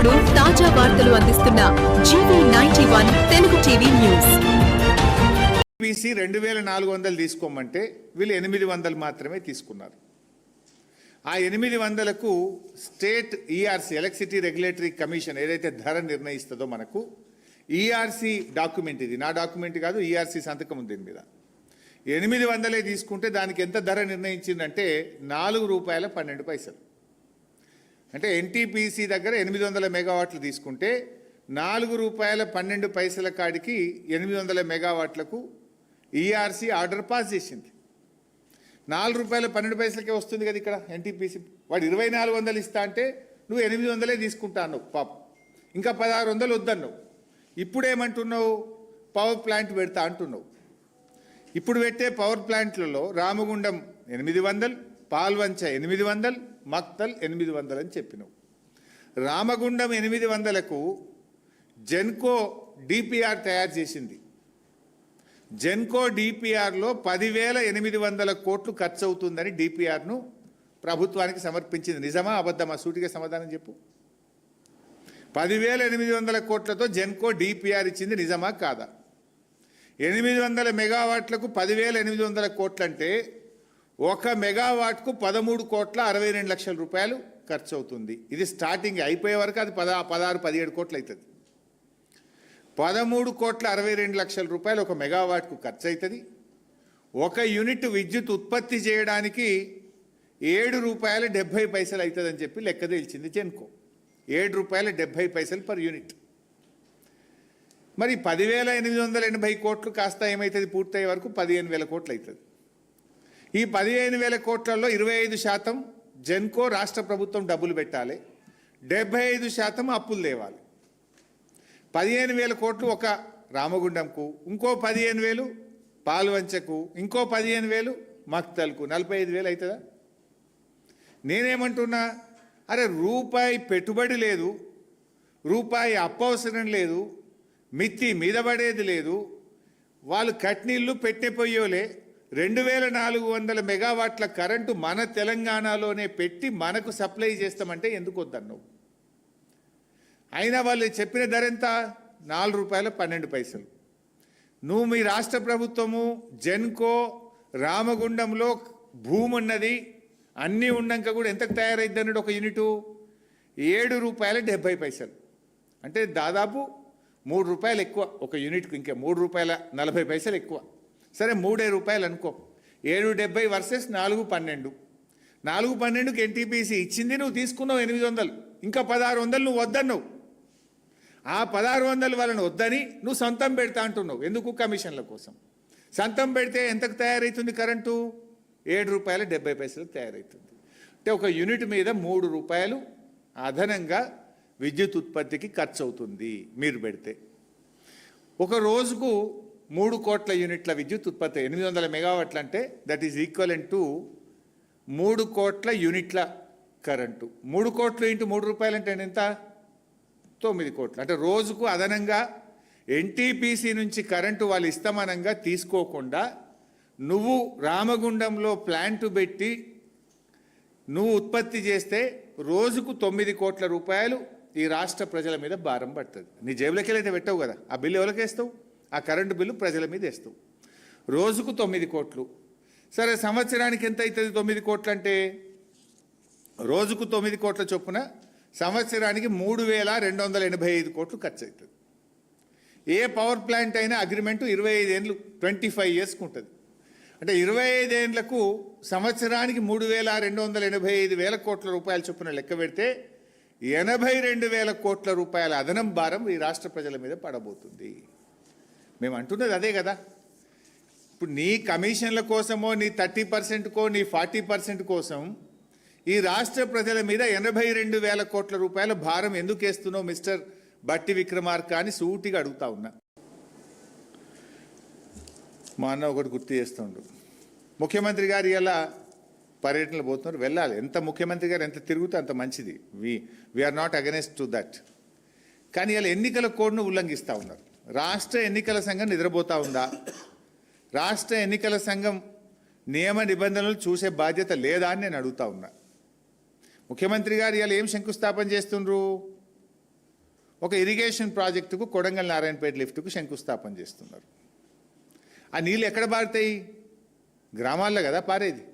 ఎప్పటికప్పుడు తాజా వార్తలు అందిస్తున్న GV ninety one Telugu TV news. BC రెండు వేల నాలుగు వందలు తీసుకోమంటే వీళ్ళు ఎనిమిది వందలు మాత్రమే తీసుకున్నారు. ఆ ఎనిమిది వందలకు state ERC electricity regulatory commission ఏదైతే ధర నిర్ణయిస్తుందో మనకు ఈఆర్సీ డాక్యుమెంట్ ఇది. నా డాక్యుమెంట్ కాదు ఈఆర్సీ సంతకం ఉంది దీని మీద. ఎనిమిది వందలే తీసుకుంటే దానికి ఎంత ధర నిర్ణయించిందంటే నాలుగు రూపాయల పన్నెండు పైసలు. అంటే ఎన్టీపీసీ దగ్గర ఎనిమిది వందల మెగావాట్లు తీసుకుంటే నాలుగు రూపాయల పన్నెండు పైసల కాడికి ఎనిమిది వందల మెగావాట్లకు ఈఆర్సీ ఆర్డర్ పాస్ చేసింది. నాలుగు రూపాయల పన్నెండు పైసలకే వస్తుంది కదా ఇక్కడ ఎన్టీపీసీ వాడు ఇరవై నాలుగు వందలు ఇస్తా అంటే నువ్వు ఎనిమిది వందలే తీసుకుంటా అన్నావు పాప. ఇంకా పదహారు వందలు వద్దన్నావు. ఇప్పుడు ఏమంటున్నావు పవర్ ప్లాంట్ పెడతా అంటున్నావు. ఇప్పుడు పెట్టే పవర్ ప్లాంట్లలో రామగుండం ఎనిమిది వందలు పాల్వంచ ఎనిమిది వందలు మక్తల్ ఎనిమిది వందలు అని చెప్పినావు. రామగుండం ఎనిమిది వందలకు జెన్కో డిపిఆర్ తయారు చేసింది. జెన్కో డిపిఆర్లో పదివేల ఎనిమిది వందల కోట్లు ఖర్చు అవుతుందని డిపిఆర్ను ప్రభుత్వానికి సమర్పించింది. నిజమా అబద్ధమా? సూటిగా సమాధానం చెప్పు. పదివేల ఎనిమిది వందల కోట్లతో జెన్కో డిపిఆర్ ఇచ్చింది నిజమా కాదా? ఎనిమిది వందల మెగావాట్లకు పదివేల ఎనిమిది వందల కోట్లంటే ఒక మెగావాట్కు పదమూడు కోట్ల అరవై రెండు లక్షల రూపాయలు ఖర్చు అవుతుంది ఇది స్టార్టింగ్ అయిపోయే వరకు అది పద పదహారు పదిహేడు కోట్లు అవుతుంది పదమూడు కోట్ల అరవై రెండు లక్షల రూపాయలు ఒక మెగావాట్కు ఖర్చు అవుతుంది ఒక యూనిట్ విద్యుత్ ఉత్పత్తి చేయడానికి ఏడు రూపాయల డెబ్భై పైసలు అవుతుందని చెప్పి లెక్క తేల్చింది జెన్కో ఏడు రూపాయల డెబ్భై పైసలు పర్ యూనిట్. మరి పదివేల ఎనిమిది వందల ఎనభై కోట్లు కాస్త ఏమవుతుంది పూర్తయ్యే వరకు పదిహేను వేల కోట్లు అవుతుంది ఈ పదిహేను వేల కోట్లలో ఇరవై ఐదు శాతం జెన్కో రాష్ట్ర ప్రభుత్వం డబ్బులు పెట్టాలి. డెబ్బై ఐదు శాతం అప్పులు తేవాలి. పదిహేను వేల కోట్లు ఒక రామగుండంకు ఇంకో పదిహేను వేలు పాల్వంచకు ఇంకో పదిహేను వేలు మక్తల్కు. నలభై ఐదు వేలు అవుతుందా నేనేమంటున్నా అరే రూపాయి పెట్టుబడి లేదు రూపాయి అప్పవసరం లేదు మిత్తి మీద పడేది లేదు వాళ్ళు కట్నీళ్ళు పెట్టిపోయోలే రెండు వేల నాలుగు వందల మెగావాట్ల కరెంటు మన తెలంగాణలోనే పెట్టి మనకు సప్లై చేస్తామంటే ఎందుకు వద్దన్నావు? అయినా వాళ్ళు చెప్పిన ధర ఎంత? నాలుగు రూపాయల పన్నెండు పైసలు. నువ్వు మీ రాష్ట్ర ప్రభుత్వము జెన్కో రామగుండంలో భూమి ఉన్నది అన్నీ ఉన్నాక కూడా ఎంతకు తయారైద్ది అన్నాడు ఒక యూనిటు? ఏడు రూపాయల డెబ్బై పైసలు. అంటే దాదాపు మూడు రూపాయలు ఎక్కువ ఒక యూనిట్కి ఇంకా మూడు రూపాయల నలభై పైసలు ఎక్కువ. సరే మూడే రూపాయలు అనుకో. ఏడు డెబ్బై వర్సెస్ నాలుగు పన్నెండు. నాలుగు పన్నెండుకి ఎన్టీపీసీ ఇచ్చింది నువ్వు తీసుకున్నావు ఎనిమిది వందలు. ఇంకా పదహారు వందలు నువ్వు వద్దన్నావు. ఆ పదహారు వందలు వాళ్ళని వద్దని నువ్వు సొంతం పెడతా అంటున్నావు. ఎందుకు కమిషన్ల కోసం? సొంతం పెడితే ఎంతకు తయారవుతుంది కరెంటు? ఏడు రూపాయల డెబ్బై పైసలకు తయారవుతుంది అంటే ఒక యూనిట్ మీద మూడు రూపాయలు అదనంగా విద్యుత్ ఉత్పత్తికి ఖర్చు అవుతుంది మీరు పెడితే. ఒక రోజుకు మూడు కోట్ల యూనిట్ల విద్యుత్ ఉత్పత్తి ఎనిమిది వందల మెగావాట్లు అంటే దట్ ఈజ్ ఈక్వలెంట్ టు మూడు కోట్ల యూనిట్ల కరెంటు. మూడు కోట్లు ఇంటూ మూడు రూపాయలు అంటే ఎంత? తొమ్మిది కోట్లు. అంటే రోజుకు అదనంగా ఎన్టీపీసీ నుంచి కరెంటు వాళ్ళు ఇస్తామనంగా తీసుకోకుండా నువ్వు రామగుండంలో ప్లాంట్ పెట్టి నువ్వు ఉత్పత్తి చేస్తే రోజుకు తొమ్మిది కోట్ల రూపాయలు ఈ రాష్ట్ర ప్రజల మీద భారం పడుతుంది. నీ జేబులకెళ్ళైతే పెట్టవు కదా. ఆ బిల్లు ఎవరికి వేస్తావు? ఆ కరెంటు బిల్లు ప్రజల మీద వేస్తావు రోజుకు తొమ్మిది కోట్లు. సరే సంవత్సరానికి ఎంత అవుతుంది తొమ్మిది కోట్లు అంటే రోజుకు తొమ్మిది కోట్ల చొప్పున సంవత్సరానికి మూడు వేల రెండు వందల ఎనభై ఐదు కోట్లు ఖర్చు అవుతుంది ఏ పవర్ ప్లాంట్ అయినా అగ్రిమెంటు ఇరవై ఐదేళ్ళు ట్వంటీ ఫైవ్ ఇయర్స్కి ఉంటుంది. అంటే ఇరవై ఐదేళ్ళకు సంవత్సరానికి మూడు వేల రెండు వందల ఎనభై ఐదు వేల కోట్ల రూపాయల చొప్పున లెక్క పెడితే ఎనభై రెండు వేల కోట్ల రూపాయల అదనం భారం ఈ రాష్ట్ర ప్రజల మీద పడబోతుంది. మేము అంటున్నది అదే కదా. ఇప్పుడు నీ కమిషన్ల కోసమో నీ థర్టీ పర్సెంట్కో నీ ఫార్టీ పర్సెంట్ కోసం ఈ రాష్ట్ర ప్రజల మీద ఎనభై రెండు వేల కోట్ల రూపాయల భారం ఎందుకు వేస్తున్నావు మిస్టర్ బట్టి విక్రమార్క అని సూటిగా అడుగుతా ఉన్నా. మా అన్న ఒకటి గుర్తు చేస్తుండు. ముఖ్యమంత్రి గారు ఇలా పర్యటనలు పోతున్నారు వెళ్ళాలి. ఎంత ముఖ్యమంత్రి గారు ఎంత తిరుగుతే అంత మంచిది. We we're not against to that కానీ ఇలా ఎన్నికల కోడ్ను ఉల్లంఘిస్తూ ఉన్నారు. రాష్ట్ర ఎన్నికల సంఘం నిద్రపోతూ ఉందా? రాష్ట్ర ఎన్నికల సంఘం నియమ నిబంధనలు చూసే బాధ్యత లేదా అని నేను అడుగుతా ఉన్నా. ముఖ్యమంత్రి గారు ఇవాళ ఏం శంకుస్థాపన చేస్తుండ్రు? ఒక ఇరిగేషన్ ప్రాజెక్టుకు కొడంగల్ నారాయణపేట లిఫ్ట్కు శంకుస్థాపన చేస్తున్నారు. ఆ నీళ్ళు ఎక్కడ పారుతాయి? గ్రామాల్లో కదా పారేది.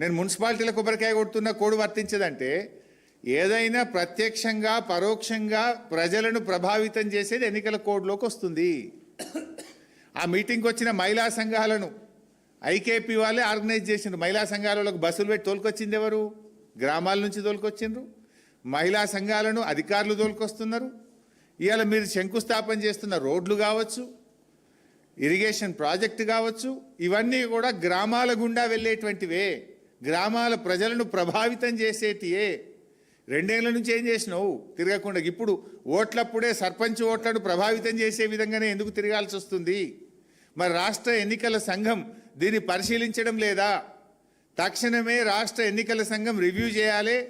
నేను మున్సిపాలిటీల కొబ్బరికాయ కొడుతున్న కోడు వర్తించదంటే ఏదైనా ప్రత్యక్షంగా పరోక్షంగా ప్రజలను ప్రభావితం చేసేది ఎన్నికల కోడ్లోకి వస్తుంది. ఆ మీటింగ్కి వచ్చిన మహిళా సంఘాలను ఐకేపీ వాళ్ళే ఆర్గనైజ్ చేసిండ్రు. మహిళా సంఘాలకు బస్సులు పెట్టి తోలుకొచ్చింది ఎవరు? గ్రామాల నుంచి తోలుకొచ్చిండ్రు. మహిళా సంఘాలను అధికారులు తోలుకొస్తున్నారు. ఇవాళ మీరు శంకుస్థాపన చేస్తున్న రోడ్లు కావచ్చు ఇరిగేషన్ ప్రాజెక్టు కావచ్చు ఇవన్నీ కూడా గ్రామాల గుండా వెళ్ళేటువంటివే. గ్రామాల ప్రజలను ప్రభావితం చేసేటియే. రెండేళ్ళ నుంచి ఏం చేసినావు? తిరగకుండా. ఇప్పుడు ఓట్లప్పుడే సర్పంచ్ ఓట్లను ప్రభావితం చేసే విధంగానే ఎందుకు తిరగాల్సి వస్తుంది? మరి రాష్ట్ర ఎన్నికల సంఘం దీన్ని పరిశీలించడం లేదా? తక్షణమే రాష్ట్ర ఎన్నికల సంఘం రివ్యూ చేయాలి.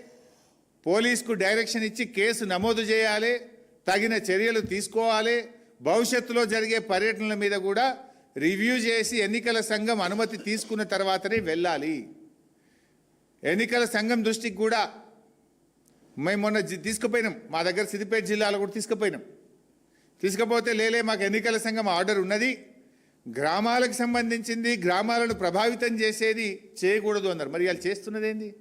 పోలీస్కు డైరెక్షన్ ఇచ్చి కేసు నమోదు చేయాలి. తగిన చర్యలు తీసుకోవాలి. భవిష్యత్తులో జరిగే పర్యటనల మీద కూడా రివ్యూ చేసి ఎన్నికల సంఘం అనుమతి తీసుకున్న తర్వాతనే వెళ్ళాలి. ఎన్నికల సంఘం దృష్టికి కూడా మేము మొన్న తీసుకుపోయినాం. మా దగ్గర సిద్దిపేట జిల్లాలో కూడా తీసుకుపోయినాం. తీసుకపోతే లేలే మాకు ఎన్నికల సంఘం ఆర్డర్ ఉన్నది. గ్రామాలకు సంబంధించింది గ్రామాలను ప్రభావితం చేసేది చేయకూడదు అన్నారు. మరి వాళ్ళు చేస్తున్నదేంది?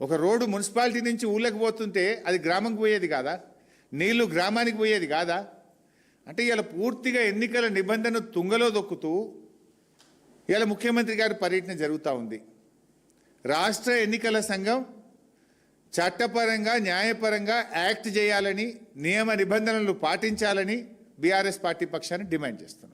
ఒక రోడ్డు మున్సిపాలిటీ నుంచి ఊళ్ళకి పోతుంటే అది గ్రామంకి పోయేది కాదా? నీళ్ళు గ్రామానికి పోయేది కాదా? అంటే ఇలా పూర్తిగా ఎన్నికల నిబంధన తుంగలో దొక్కుతూ ఇలా ముఖ్యమంత్రి గారి పర్యటన జరుగుతూ ఉంది. రాష్ట్ర ఎన్నికల సంఘం చట్టపరంగా న్యాయపరంగా యాక్ట్ చేయాలని నియమ నిబంధనలు పాటించాలని బీఆర్ఎస్ పార్టీ పక్షాన్ని డిమాండ్ చేస్తున్నాం.